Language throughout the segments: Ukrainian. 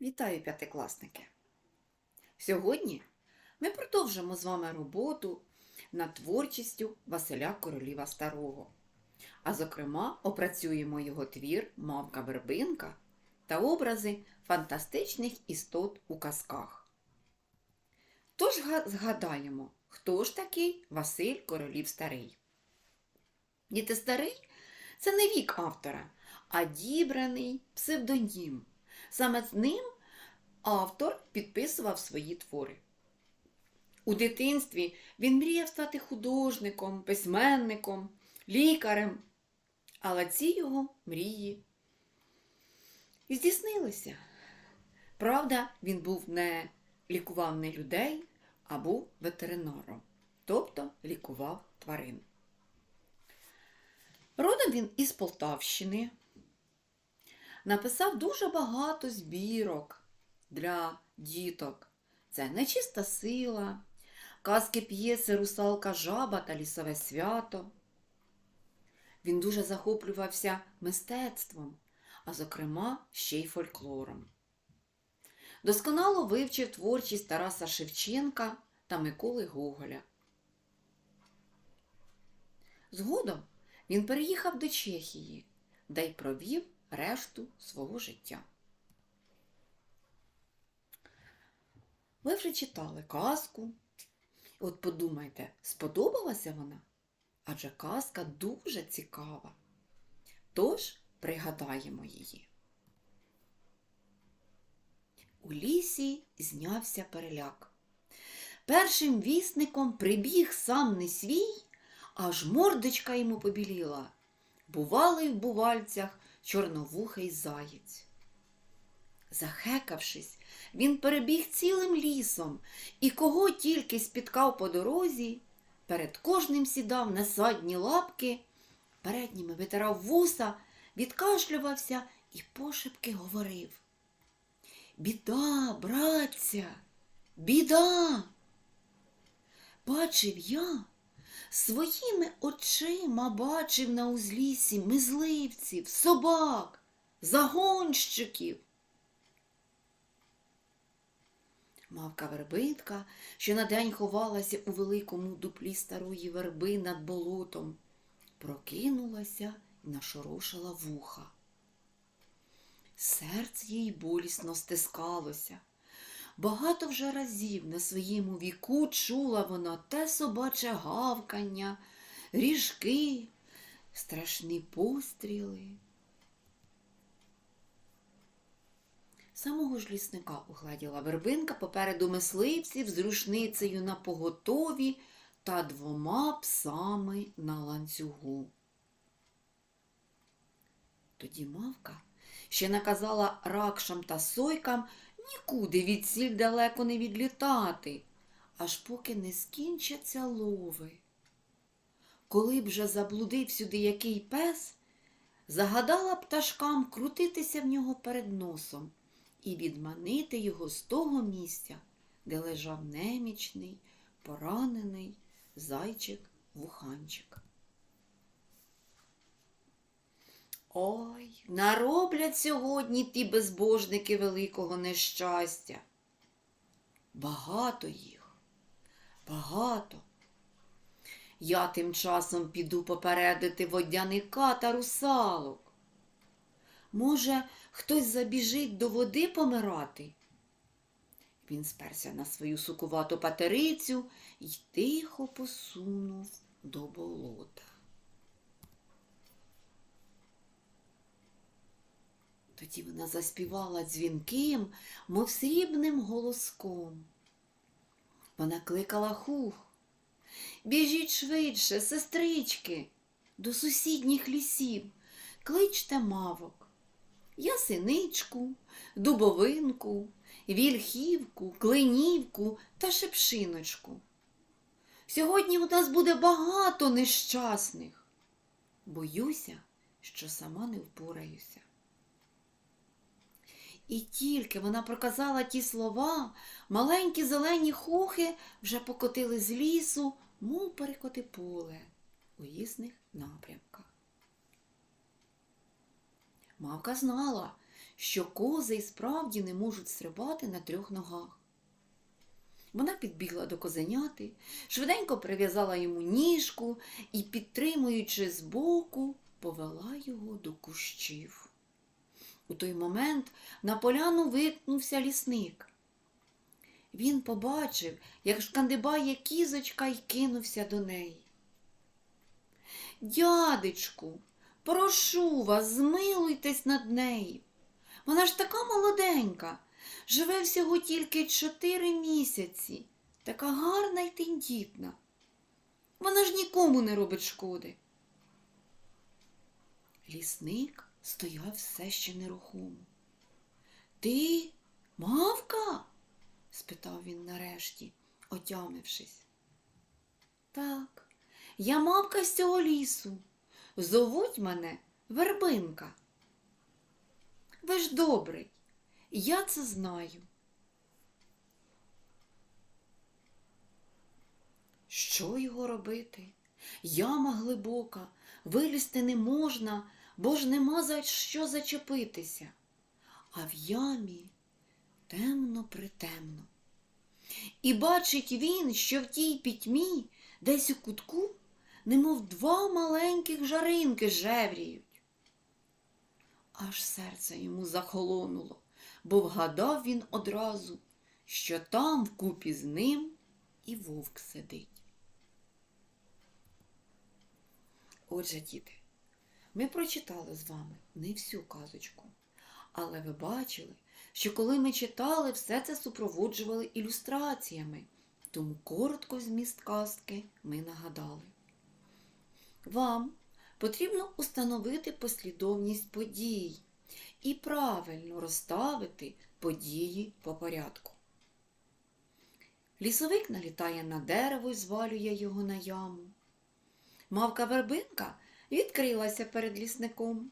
Вітаю, п'ятикласники! Сьогодні ми продовжимо з вами роботу над творчістю Василя Короліва Старого. А зокрема, опрацюємо його твір Мавка Вербинка та образи фантастичних істот у казках. Тож згадаємо, хто ж такий Василь Королів Старий. Діти старий це не вік автора, а дібраний псевдонім. Саме з ним автор підписував свої твори. У дитинстві він мріяв стати художником, письменником, лікарем, але ці його мрії і здійснилися. Правда, він був не лікував не людей, а був ветеринаром, тобто лікував тварин. Родом він із Полтавщини, написав дуже багато збірок для діток. Це нечиста сила, казки п'єси Русалка жаба та лісове свято. Він дуже захоплювався мистецтвом, а зокрема ще й фольклором. Досконало вивчив творчість Тараса Шевченка та Миколи Гоголя. Згодом він переїхав до Чехії, де й провів решту свого життя. Ви вже читали казку. От подумайте, сподобалася вона? Адже казка дуже цікава. Тож пригадаємо її. У лісі знявся переляк. Першим вісником прибіг сам не свій, аж мордочка йому побіліла. Бувалий в бувальцях чорновухий заєць. Захекавшись, він перебіг цілим лісом і кого тільки спіткав по дорозі, перед кожним сідав на задні лапки, передніми витирав вуса, відкашлювався і пошепки говорив. Біда, братця, біда. Бачив я, своїми очима бачив на узлісі мисливців, собак, загонщиків. Мавка вербинка, що на день ховалася у великому дуплі старої верби над болотом, прокинулася і нашорошила вуха. Серце їй болісно стискалося. Багато вже разів на своєму віку чула вона те собаче гавкання, ріжки, страшні постріли. Самого ж лісника угладіла вербинка попереду мисливців з рушницею на поготові та двома псами на ланцюгу. Тоді мавка ще наказала ракшам та сойкам нікуди від сіль далеко не відлітати, аж поки не скінчаться лови. Коли б же заблудив сюди який пес, загадала пташкам крутитися в нього перед носом і відманити його з того місця, де лежав немічний, поранений зайчик-вуханчик. Ой, нароблять сьогодні ті безбожники великого нещастя. Багато їх, багато. Я тим часом піду попередити водяника та русалок. Може, хтось забіжить до води помирати? Він сперся на свою сукувату патерицю і тихо посунув до болота. Тоді вона заспівала дзвінким, мов срібним голоском. Вона кликала хух. Біжіть швидше, сестрички, до сусідніх лісів, кличте мавок. Ясиничку, дубовинку, вільхівку, клинівку та шепшиночку. Сьогодні у нас буде багато нещасних. Боюся, що сама не впораюся. І тільки вона проказала ті слова, маленькі зелені хухи вже покотили з лісу, мов перекоти поле у різних напрямках. Мавка знала, що кози і справді не можуть стрибати на трьох ногах. Вона підбігла до козеняти, швиденько прив'язала йому ніжку і, підтримуючи збоку, повела його до кущів. У той момент на поляну витнувся лісник. Він побачив, як шкандибає кізочка й кинувся до неї. Дядечку, прошу вас, змилуйтесь над нею. Вона ж така молоденька, живе всього тільки чотири місяці, така гарна й тендітна. Вона ж нікому не робить шкоди. Лісник стояв все ще нерухомо. Ти мавка? спитав він нарешті, отямившись. Так, я мавка з цього лісу. Зовуть мене Вербинка. Ви ж добрий, я це знаю. Що його робити? Яма глибока, вилізти не можна, бо ж нема за що зачепитися. А в ямі темно притемно. І бачить він, що в тій пітьмі, десь у кутку, немов два маленьких жаринки жевріють. Аж серце йому захолонуло, бо вгадав він одразу, що там вкупі з ним і вовк сидить. Отже, діти, ми прочитали з вами не всю казочку, але ви бачили, що коли ми читали, все це супроводжували ілюстраціями, тому коротко зміст казки ми нагадали. Вам потрібно установити послідовність подій і правильно розставити події по порядку. Лісовик налітає на дерево і звалює його на яму. Мавка вербинка відкрилася перед лісником.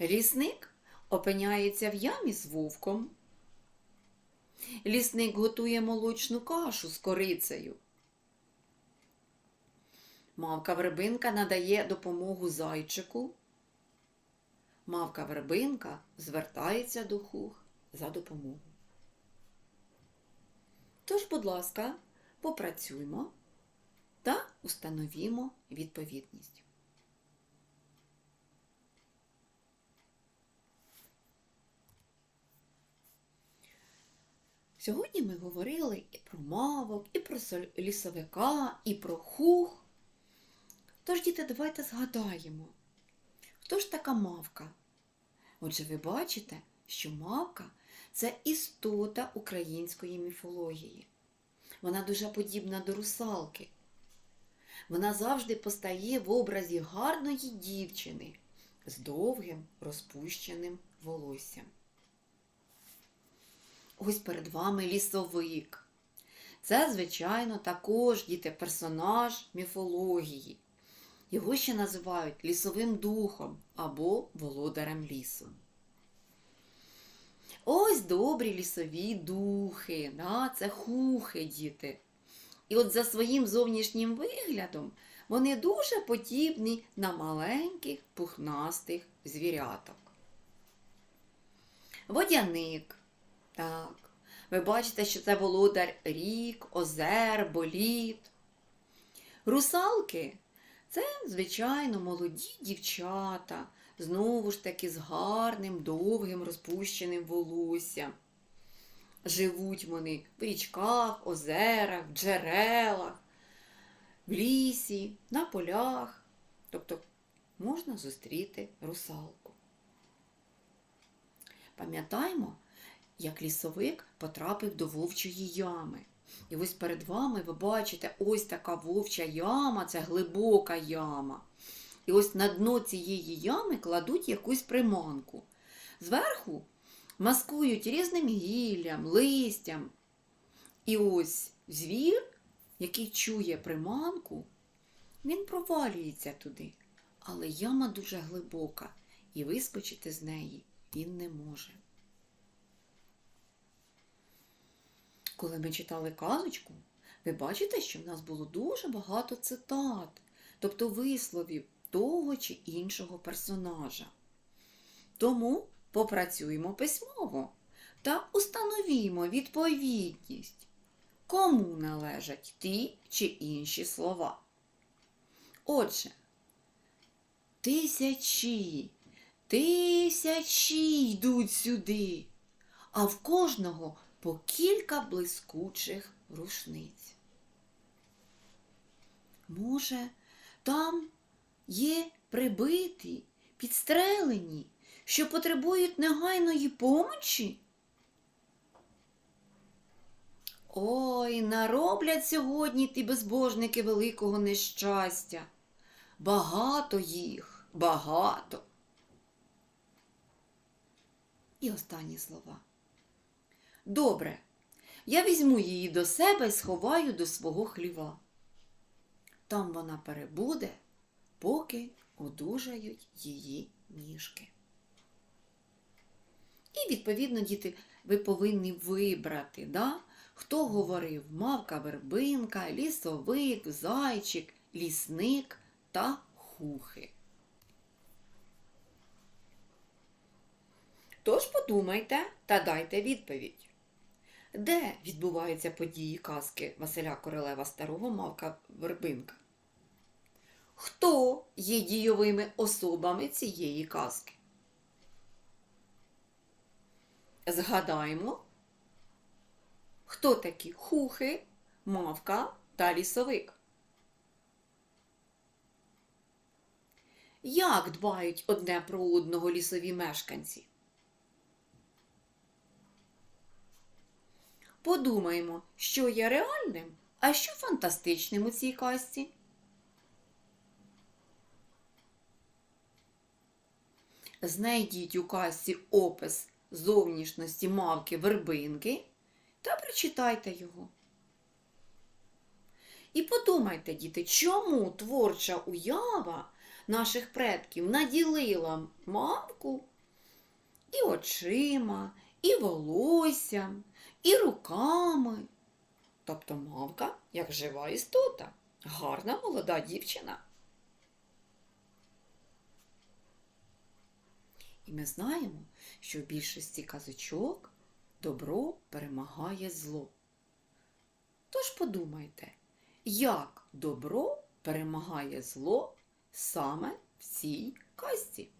Лісник опиняється в ямі з вовком. Лісник готує молочну кашу з корицею. Мавка вербинка надає допомогу зайчику. Мавка вербинка звертається до хух за допомогою. Тож, будь ласка, попрацюймо та установімо відповідність. Сьогодні ми говорили і про мавок, і про лісовика, і про хух. Тож, діти, давайте згадаємо, хто ж така мавка? Отже, ви бачите, що мавка це істота української міфології. Вона дуже подібна до русалки. Вона завжди постає в образі гарної дівчини з довгим розпущеним волоссям. Ось перед вами лісовик. Це, звичайно, також діти персонаж міфології. Його ще називають лісовим духом або володарем лісу. Ось добрі лісові духи, да? це хухи, діти. І от за своїм зовнішнім виглядом вони дуже подібні на маленьких пухнастих звіряток. Водяник. Так, ви бачите, що це володар рік, озер, боліт. Русалки це, звичайно, молоді дівчата, знову ж таки з гарним, довгим розпущеним волоссям. Живуть вони в річках, озерах, джерелах, в лісі, на полях. Тобто можна зустріти русалку. Пам'ятаємо, як лісовик потрапив до вовчої ями. І ось перед вами ви бачите ось така вовча яма, це глибока яма. І ось на дно цієї ями кладуть якусь приманку. Зверху маскують різним гіллям, листям. І ось звір, який чує приманку, він провалюється туди, але яма дуже глибока, і вискочити з неї він не може. Коли ми читали казочку, ви бачите, що в нас було дуже багато цитат, тобто висловів того чи іншого персонажа. Тому попрацюємо письмово та установімо відповідність, кому належать ті чи інші слова. Отже, тисячі, тисячі йдуть сюди, а в кожного по кілька блискучих рушниць. Може, там є прибиті, підстрелені, що потребують негайної помочі? Ой, нароблять сьогодні ті безбожники великого нещастя. Багато їх, багато. І останні слова. Добре, я візьму її до себе і сховаю до свого хліва. Там вона перебуде, поки одужають її ніжки. І, відповідно, діти, ви повинні вибрати, да? хто говорив мавка вербинка, лісовик, зайчик, лісник та хухи. Тож подумайте та дайте відповідь. Де відбуваються події казки Василя Королева Старого Мавка Вербинка? Хто є дійовими особами цієї казки? Згадаємо, хто такі хухи, мавка та лісовик. Як дбають одне про одного лісові мешканці? Подумаємо, що є реальним, а що фантастичним у цій казці. Знайдіть у казці опис зовнішності мавки вербинки та прочитайте його. І подумайте, діти, чому творча уява наших предків наділила мавку і очима, і волоссям, і руками. Тобто мавка як жива істота, гарна молода дівчина. І ми знаємо, що в більшості казочок добро перемагає зло. Тож подумайте, як добро перемагає зло саме в цій казці.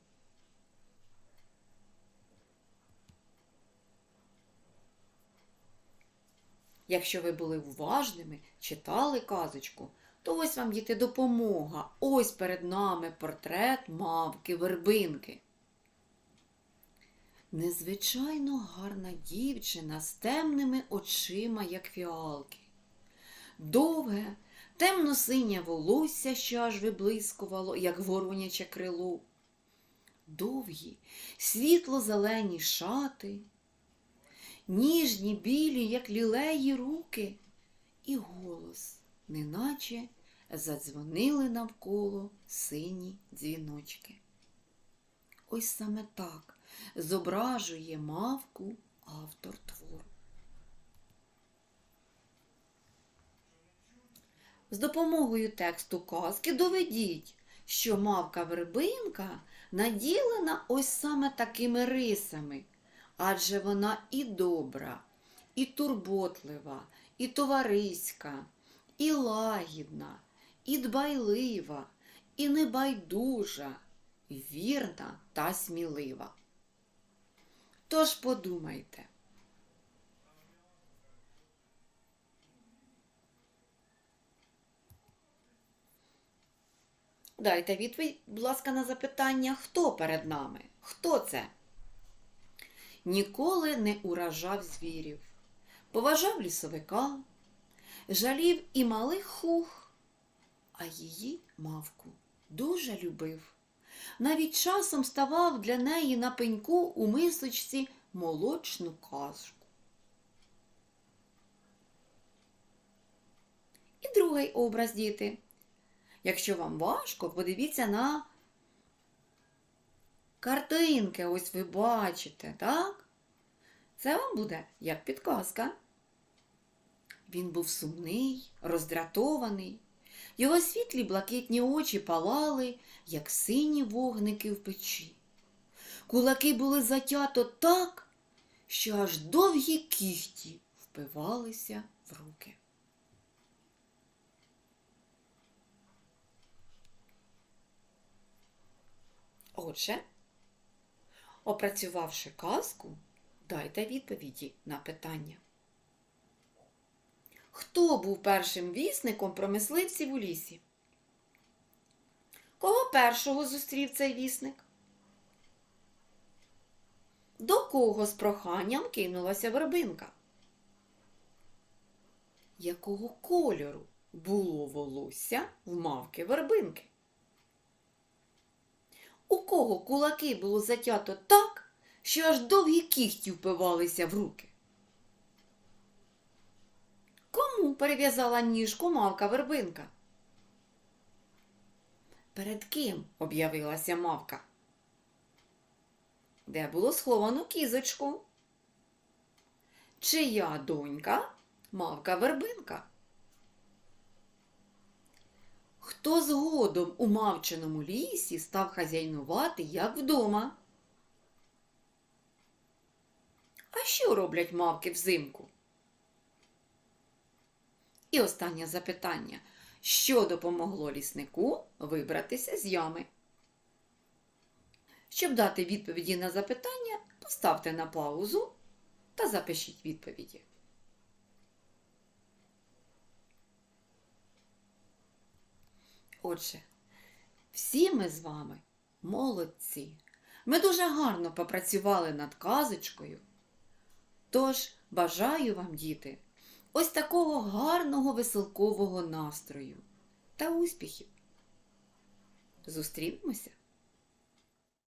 Якщо ви були уважними, читали казочку, то ось вам діти допомога. Ось перед нами портрет мавки вербинки. Незвичайно гарна дівчина з темними очима, як фіалки. Довге, темно-синє волосся, що аж виблискувало, як вороняче крило. Довгі, світло-зелені шати, ніжні, білі, як лілеї руки, і голос, неначе задзвонили навколо сині дзвіночки. Ось саме так зображує мавку автор твору. З допомогою тексту казки доведіть, що мавка вербинка наділена ось саме такими рисами, адже вона і добра, і турботлива, і товариська, і лагідна, і дбайлива, і небайдужа, вірна та смілива. Тож подумайте. Дайте відповідь, будь ласка, на запитання, хто перед нами? Хто це? Ніколи не уражав звірів, поважав лісовика, жалів і малих хух, а її мавку дуже любив. Навіть часом ставав для неї на пеньку у мисочці молочну кашку. І другий образ, діти. Якщо вам важко, подивіться на Картинки ось ви бачите, так? Це вам буде як підказка. Він був сумний, роздратований. Його світлі блакитні очі палали, як сині вогники в печі. Кулаки були затято так, що аж довгі кіхті впивалися в руки. Отже, опрацювавши казку, дайте відповіді на питання. Хто був першим вісником про мисливців у лісі? Кого першого зустрів цей вісник? До кого з проханням кинулася вербинка? Якого кольору було волосся в мавки вербинки? У кого кулаки було затято так, що аж довгі кіхті впивалися в руки? Кому перев'язала ніжку мавка вербинка? Перед ким об'явилася мавка? Де було сховано кізочку? Чия донька мавка вербинка? Хто згодом у мавчиному лісі став хазяйнувати, як вдома? А що роблять мавки взимку? І останнє запитання. Що допомогло ліснику вибратися з ями? Щоб дати відповіді на запитання, поставте на паузу та запишіть відповіді. Отже, всі ми з вами молодці. Ми дуже гарно попрацювали над казочкою. Тож бажаю вам, діти, ось такого гарного веселкового настрою та успіхів. Зустрінемося